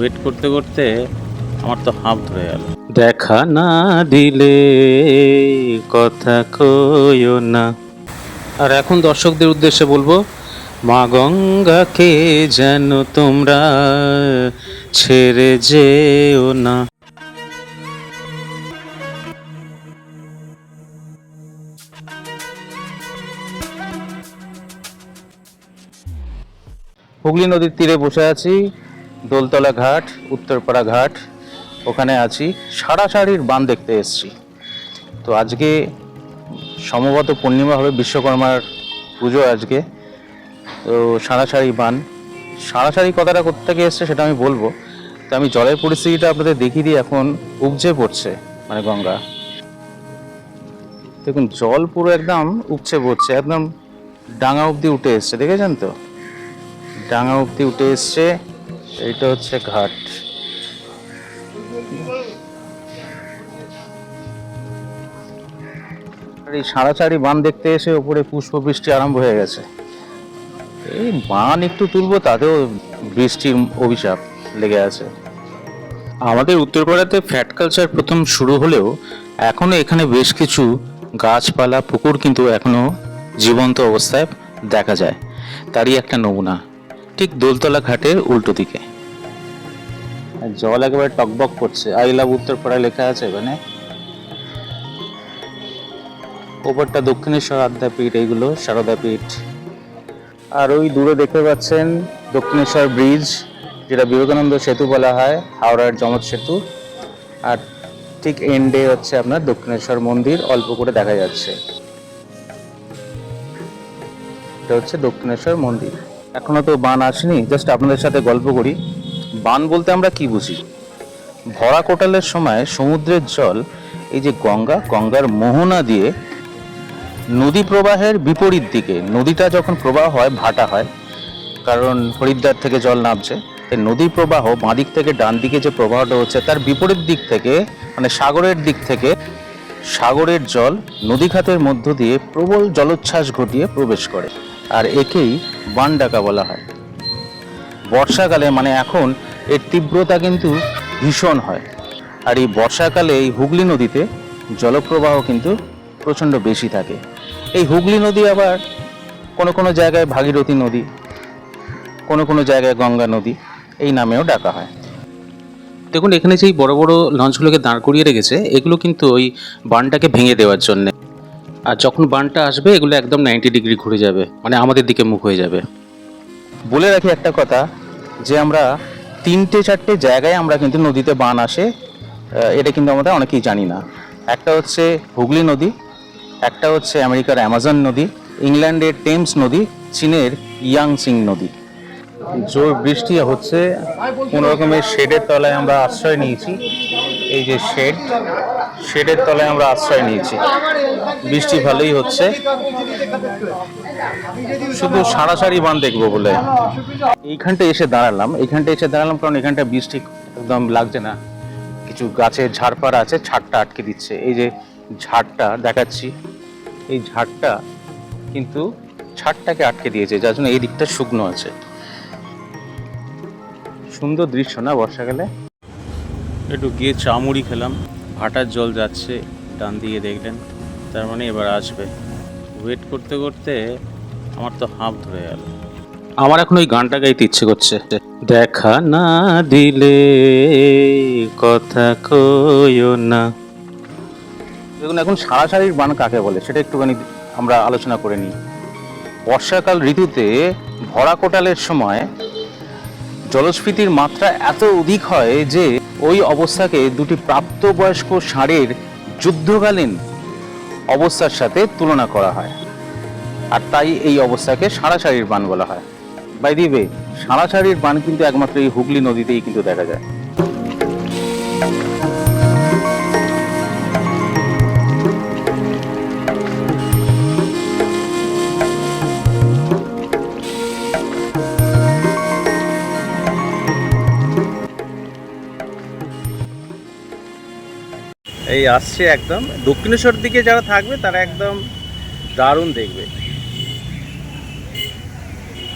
Wait করতে করতে আমার তো হাঁপ ধরে গেল। দেখা না দিলে কথা কইও না। আর এখন দর্শকদের উদ্দেশ্যে বলব, মা গঙ্গাকে যেন তোমরা ছেড়ে যেও না। হুগলি নদীর তীরে বসে আছি। দোলতলা ঘাট, উত্তরপাড়া ঘাট, ওখানে আছি। সারাসারির বান দেখতে এসেছি। তো আজকে সম্ভবত পূর্ণিমা হবে বিশ্বকর্মার পুজো আজকে। তো সারাসারি বান। সারাসারি কথাটা কোথেকে এসছে সেটা আমি বলব। তো আমি জলের পরিস্থিতিটা আপনাদের দেখিয়ে দিই এখন। উপচে পড়ছে মানে গঙ্গা। দেখুন, জল পুরো একদম উপচে পড়ছে, একদম ডাঙা অবধি উঠে এসছে, দেখেছেন তো? ডাঙা অবধি উঠে এসছে। এইটা হচ্ছে ঘাট। এই সাড়াচাড়ি বান দেখতে এসে ওপরে পুষ্প বৃষ্টি আরম্ভ হয়ে গেছে। এই বান একটু তুলবো, তাতেও বৃষ্টির অভিশাপ লেগে আছে। আমাদের উত্তরপাড়াতে ফ্যাট কালচার প্রথম শুরু হলেও এখনও এখানে বেশ কিছু গাছপালা, পুকুর কিন্তু এখনও জীবন্ত অবস্থায় দেখা যায়। তারই একটা নমুনা, ঠিক দোলতলা ঘাটের উল্টো দিকে। জল একেবারে টকবক করছে। আই লাভ উত্তরপাড়ায় লেখা আছে এখানে ওপরটা দক্ষিণেশ্বর আদ্যাপীঠ এইগুলো সারদাপীঠ। আর ওই দূরে দেখতে পাচ্ছেন দক্ষিণেশ্বর ব্রিজ, যেটা বিবেকানন্দ সেতু বলা হয়, হাওড়ার জমজ সেতু। আর ঠিক এন্ডে হচ্ছে আপনার দক্ষিণেশ্বর মন্দির, অল্প করে দেখা যাচ্ছে। এটা হচ্ছে দক্ষিণেশ্বর মন্দির। এখনও তো বান আসেনি, জাস্ট আপনাদের সাথে গল্প করি। বান বলতে আমরা কি বুঝি? ভরা কোটালের সময় সমুদ্রের জল, এই যে গঙ্গা, গঙ্গার মোহনা দিয়ে নদী প্রবাহের বিপরীত দিকে, নদীটা যখন প্রবাহ হয়, ভাটা হয়, কারণ হরিদ্বার থেকে জল নামছে নদী প্রবাহ বাঁ দিক থেকে ডান দিকে যে প্রবাহটা হচ্ছে, তার বিপরীত দিক থেকে মানে সাগরের দিক থেকে সাগরের জল নদীখাতের মধ্য দিয়ে প্রবল জলোচ্ছ্বাস ঘটিয়ে প্রবেশ করে, আর একেই বান ডাকা বলা হয়। বর্ষাকালে মানে এখন, এর তীব্রতা কিন্তু ভীষণ হয়। আর এই বর্ষাকালে এই হুগলি নদীতে জলপ্রবাহ কিন্তু প্রচণ্ড বেশি থাকে। এই হুগলি নদী আবার কোনো কোনো জায়গায় ভাগীরথী নদী, কোনো কোনো জায়গায় গঙ্গা নদী, এই নামেও ডাকা হয়। দেখুন, এখানে যেই বড় বড় লঞ্চগুলোকে দাঁড় করিয়ে রেখেছে, এগুলো কিন্তু ওই বানটাকে ভেঙে দেওয়ার জন্য। আর যখন বানটা আসবে, এগুলো একদম নাইনটি ডিগ্রি ঘুরে যাবে মানে আমাদের দিকে মুখ হয়ে যাবে। বলে রাখি একটা কথা যে আমরা তিনটে, চারটে জায়গায় আমরা কিন্তু নদীতে বান আসে এটা কিন্তু আমরা অনেকেই জানি না। একটা হচ্ছে হুগলি নদী, একটা হচ্ছে আমেরিকার অ্যামাজন নদী, ইংল্যান্ডের টেমস নদী, চীনের ইয়াংসিং নদী। জোর বৃষ্টি হচ্ছে, কোনো রকমের শেডের তলায় আমরা আশ্রয় নিয়েছি। এই যে শেড, শেডের তলায় আমরা আশ্রয় নিয়েছি। বৃষ্টি ভালোই হচ্ছে। শুধু সারাসারি বান দেখব বলে। এইখানটা এসে দাঁড়ালাম। এইখানটা এসে দাঁড়ালাম কারণ এখানটা বৃষ্টি একদম লাগছে না। কিছু গাছের ঝাড়পাড় আছে, ঝাড়টা আটকে দিচ্ছে। এই যে ঝাড়টা দেখাচ্ছি। এই ঝাড়টা কিন্তু ছাদটাকে আটকে দিয়েছে, যার জন্য এই দিকটা শুকনো আছে। সুন্দর দৃশ্য না বর্ষাকালে? একটু গিয়ে চামুড়ি খেলাম। ভাটার জল যাচ্ছে, ডান দিয়ে দেখলেন। তার মানে এবার আসবে। ওয়েট করতে করতে আমার তো হাঁপ ধরে গেল। আমার এখন ওই গানটা গাইতে ইচ্ছে করছে। দেখা না দিলে কথা কইও না। দেখুন, এখন সারাসারির বান কাকে বলে, সেটা একটুখানি আমরা আলোচনা করে নিই। বর্ষাকাল ঋতুতে ভরা কোটালের সময় জলস্ফীতির মাত্রা এত অধিক হয় যে ওই অবস্থাকে দুটি প্রাপ্তবয়স্ক ষাঁড়ের যুদ্ধকালীন অবস্থার সাথে তুলনা করা হয়। আর তাই এই অবস্থাকে সারাসারির বান বলা হয়। বাই দিবে শাড়ির বান কিন্তু একমাত্র এই হুগলি নদীতেই কিন্তু দেখা যায়। এই আসছে একদম। দক্ষিণেশ্বর দিকে যারা থাকবে তারা একদম দারুণ দেখবে।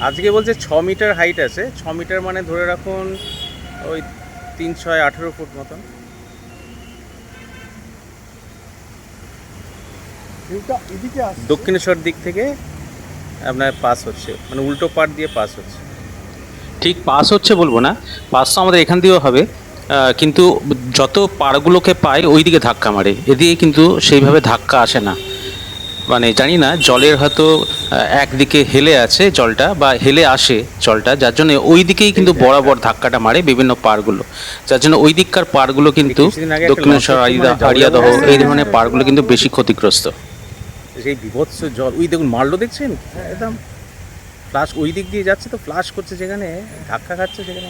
আজকে বলছে ছ মিটার হাইট আছে। ছ মিটার মানে ধরে রাখুন ওই তিন ছয় আঠেরো ফুট মতন। এদিকে আসছে? দক্ষিণেশ্বর দিক থেকে আপনার পাস হচ্ছে। মানে উল্টো পাট দিয়ে পাস হচ্ছে। ঠিক পাস হচ্ছে বলব না পাস তো আমাদের এখান দিয়েও হবে। কিন্তু যত পাড়গুলোকে পায় ওই দিকে ধাক্কা মারে। এদিকে কিন্তু সেইভাবে ধাক্কা আসে না। মানে জানি না জলের হয়তো একদিকে হেলে আছে জলটা বা হেলে আসে জলটা যার জন্য ওই দিকেই কিন্তু বরাবর ধাক্কাটা মারে বিভিন্ন পাড়গুলো। যার জন্য ওই দিককার পাড়গুলো কিন্তু দক্ষিণেশ্বর আরিদা আরিয়াদহ এই ধরনের পাড়গুলো কিন্তু বেশি ক্ষতিগ্রস্ত। সেই বিভৎস জল ওই দেখুন মারলো দেখছেন? একদম। ফ্লাশ ওই দিক দিয়ে যাচ্ছে তো ফ্লাশ করছে যেখানে ধাক্কা খাচ্ছে সেখানে।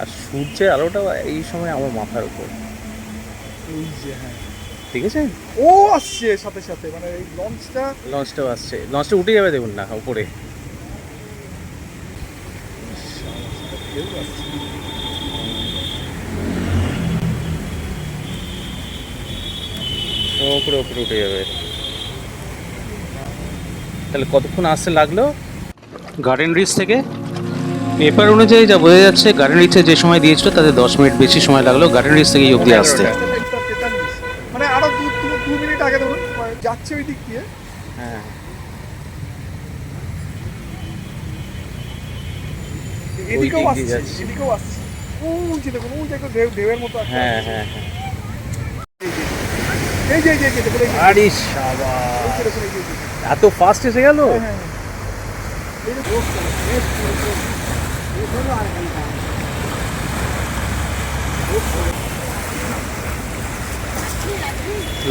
আর সূর্যের আলোটা এই সময় আমার মাথার উপর। হ্যাঁ। ঠিক আছে? ও আসছে সাথে সাথে মানে এই লঞ্চটা লঞ্চটাও আসছে। লঞ্চটা উঠে যাবে দেখুন না উপরে। কেউ আসছে ও উপরে উপরে উঠে যাবে। তাহলে কতক্ষণ আসতে লাগল? গার্ডেন রিচ থেকে? পেপার অনুযায়ী যা বোঝা যাচ্ছে গার্ডেন রিচে যে সময় দিয়েছিল তাতে দশ মিনিট বেশি সময় লাগল। গার্ডেন রিচ থেকে এই আসতে। মানে আরও দু দু- দু মিনিট আগে মানে যাচ্ছে ওই দিক দিয়ে। হ্যাঁ। এদিকেও আসছে এদিকেও আসছে। ওই দেখুন ওই যে ঢেউ ঢেউয়ের মতো হ্যাঁ হ্যাঁ হ্যাঁ। এই যে এই যে দেখুন আরে শাবাশ যে দেখুন এই যে, এই যে। এত ফাস্ট এসে গেল? হ্যাঁ, হ্যাঁ, হ্যাঁ।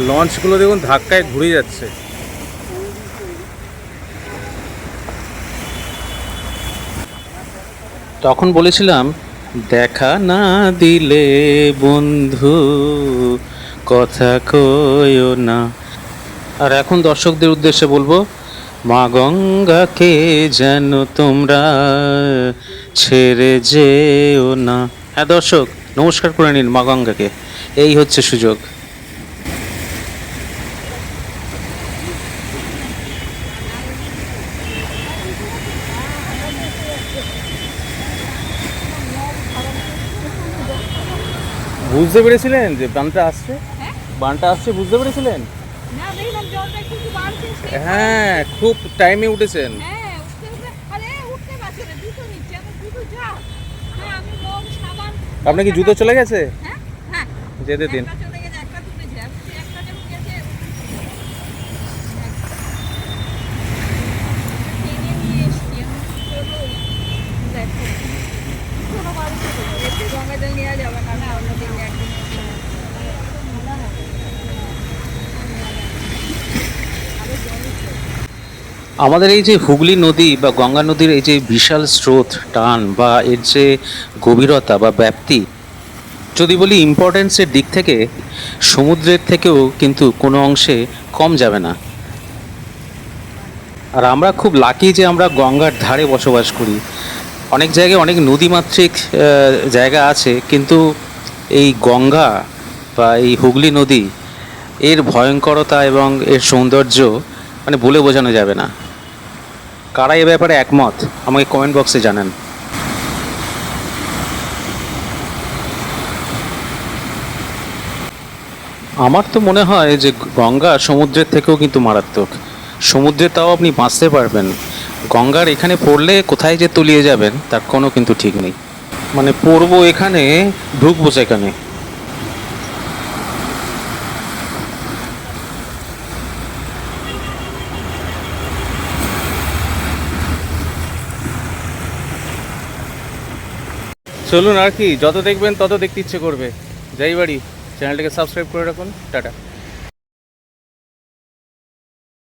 লঞ্চগুলো দেখুন ধাক্কায় ঘুরে যাচ্ছে। তখন বলেছিলাম, দেখা না দিলে বন্ধু, কথা কইও না। আর এখন দর্শকদের উদ্দেশ্যে বলব, মা গঙ্গাকে যেন তোমরা ছেড়ে যেও না। হ্যাঁ দর্শক, নমস্কার করে নিন মা গঙ্গাকে। এই হচ্ছে সুযোগ। বুঝতে পেরেছিলেন যে বানটা আসছে? বানটা আসছে বুঝতে পেরেছিলেন? হ্যাঁ খুব টাইমে উঠেছেন। হ্যাঁ হ্যাঁ আপনার কি জুতো চলে গেছে? হ্যাঁ হ্যাঁ। যেতে দিন একটা চলে গেছে একটা তুলেছে আর সে একটা যখন গেছে টেনে নিয়ে এসছি আমি কি করব দেখো কোনো বাড়িতে এতে গঙ্গা জল নেওয়া যাবে না না অন্য দিন একদিন আমাদের এই যে হুগলি নদী বা গঙ্গা নদীর এই যে বিশাল স্রোত, টান বা এর যে গভীরতা বা ব্যাপ্তি, যদি বলি ইম্পর্টেন্সের দিক থেকে, সমুদ্রের থেকেও কিন্তু কোনো অংশে কম যাবে না। আর আমরা খুব লাকি যে আমরা গঙ্গার ধারে বসবাস করি। অনেক জায়গায় অনেক নদীমাতৃক জায়গা আছে, কিন্তু এই গঙ্গা বা এই হুগলি নদী, এর ভয়ঙ্করতা এবং এর সৌন্দর্য মানে বলে বোঝানো যাবে না। কারা এ ব্যাপারে একমত? আমাকে কমেন্ট বক্সে জানান। আমার তো মনে হয় যে গঙ্গা সমুদ্রের থেকেও কিন্তু মারাত্মক। সমুদ্রে তাও আপনি বাঁচতে পারবেন। গঙ্গার এখানে পড়লে কোথায় যে তলিয়ে যাবেন, তার কোনো কিন্তু ঠিক নেই। মানে পড়ব এখানে, ঢুকবো সেখানে। চলুন আর কি, যত দেখবেন তত দেখতে ইচ্ছে করবে। যাই বাড়ি, চ্যানেলটাকে সাবস্ক্রাইব করে রাখুন, টাটা।